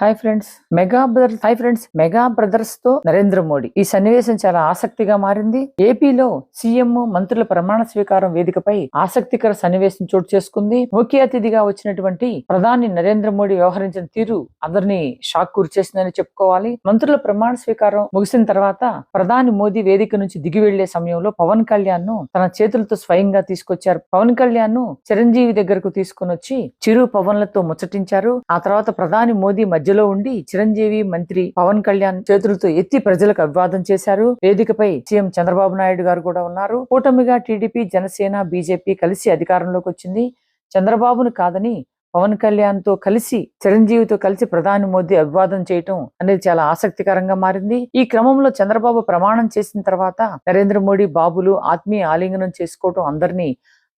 Hi friends mega brothers hi friends mega బ్రదర్స్తో Narendra Modi ఈ సన్నివేశం చాలా ఆసక్తిగా మారింది. ఏపీలో సీఎం మంత్రుల ప్రమాణ స్వీకారం వేదికపై ఆసక్తికర సన్నివేశం చోటు చేసుకుంది. ముఖ్య అతిథిగా వచ్చినటువంటి ప్రధాని నరేంద్ర మోడీ వ్యవహరించిన తీరు అందరినీ షాక్ గురిచేసిందని చెప్పుకోవాలి. మంత్రుల ప్రమాణ స్వీకారం ముగిసిన తర్వాత ప్రధాని మోదీ వేదిక నుంచి దిగి వెళ్ళే సమయంలో పవన్ కళ్యాణ్ను తన చేతులతో స్వయంగా తీసుకొచ్చారు. పవన్ కళ్యాణ్ను చిరంజీవి దగ్గరకు తీసుకుని వచ్చి చిరు పవన్లతో ముచ్చటించారు. ఆ తర్వాత ప్రధాని మోదీ మధ్య మధ్యలో ఉండి చిరంజీవి మంత్రి పవన్ కళ్యాణ్ చేతులతో ఎత్తి ప్రజలకు అభివాదం చేశారు. వేదికపై సీఎం చంద్రబాబు నాయుడు గారు కూడా ఉన్నారు. కూటమిగా టీడీపీ జనసేన బీజేపీ కలిసి అధికారంలోకి వచ్చింది. చంద్రబాబును కాదని పవన్ కళ్యాణ్తో కలిసి చిరంజీవితో కలిసి ప్రధాని మోదీ అభివాదం చేయటం అనేది చాలా ఆసక్తికరంగా మారింది. ఈ క్రమంలో చంద్రబాబు ప్రమాణం చేసిన తర్వాత నరేంద్ర మోడీ బాబులు ఆత్మీయ ఆలింగనం చేసుకోవటం అందరినీ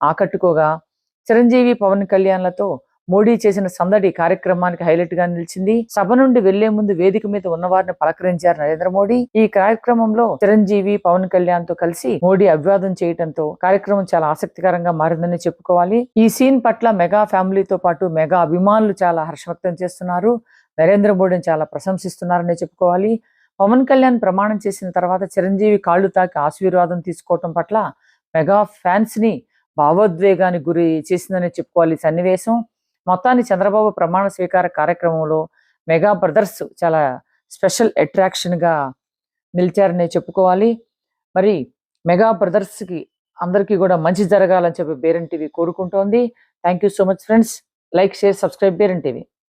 ఆకట్టుకోగా చిరంజీవి పవన్ కళ్యాణ్లతో మోడీ చేసిన సందడి కార్యక్రమానికి హైలైట్గా నిలిచింది. సభ నుండి వెళ్ళే ముందు వేదిక మీద ఉన్నవారిని పలకరించారు నరేంద్ర మోడీ. ఈ కార్యక్రమంలో చిరంజీవి పవన్ కళ్యాణ్తో కలిసి మోడీ అభివాదం చేయడంతో కార్యక్రమం చాలా ఆసక్తికరంగా మారిందని చెప్పుకోవాలి. ఈ సీన్ పట్ల మెగా ఫ్యామిలీతో పాటు మెగా అభిమానులు చాలా హర్ష వ్యక్తం చేస్తున్నారు. నరేంద్ర మోడీని చాలా ప్రశంసిస్తున్నారని చెప్పుకోవాలి. పవన్ కళ్యాణ్ ప్రమాణం చేసిన తర్వాత చిరంజీవి కాళ్ళు తాకి ఆశీర్వాదం తీసుకోవటం పట్ల మెగా ఫ్యాన్స్ని భావోద్వేగానికి గురి చేసిందని చెప్పుకోవాలి సన్నివేశం. మొత్తాన్ని చంద్రబాబు ప్రమాణ స్వీకార కార్యక్రమంలో మెగా బ్రదర్స్ చాలా స్పెషల్ అట్రాక్షన్గా నిలిచారని చెప్పుకోవాలి. మరి మెగా బ్రదర్స్కి అందరికీ కూడా మంచి జరగాలని చెప్పి బేరన్ TV కోరుకుంటోంది. Thank you so much friends like share subscribe బేరన్ TV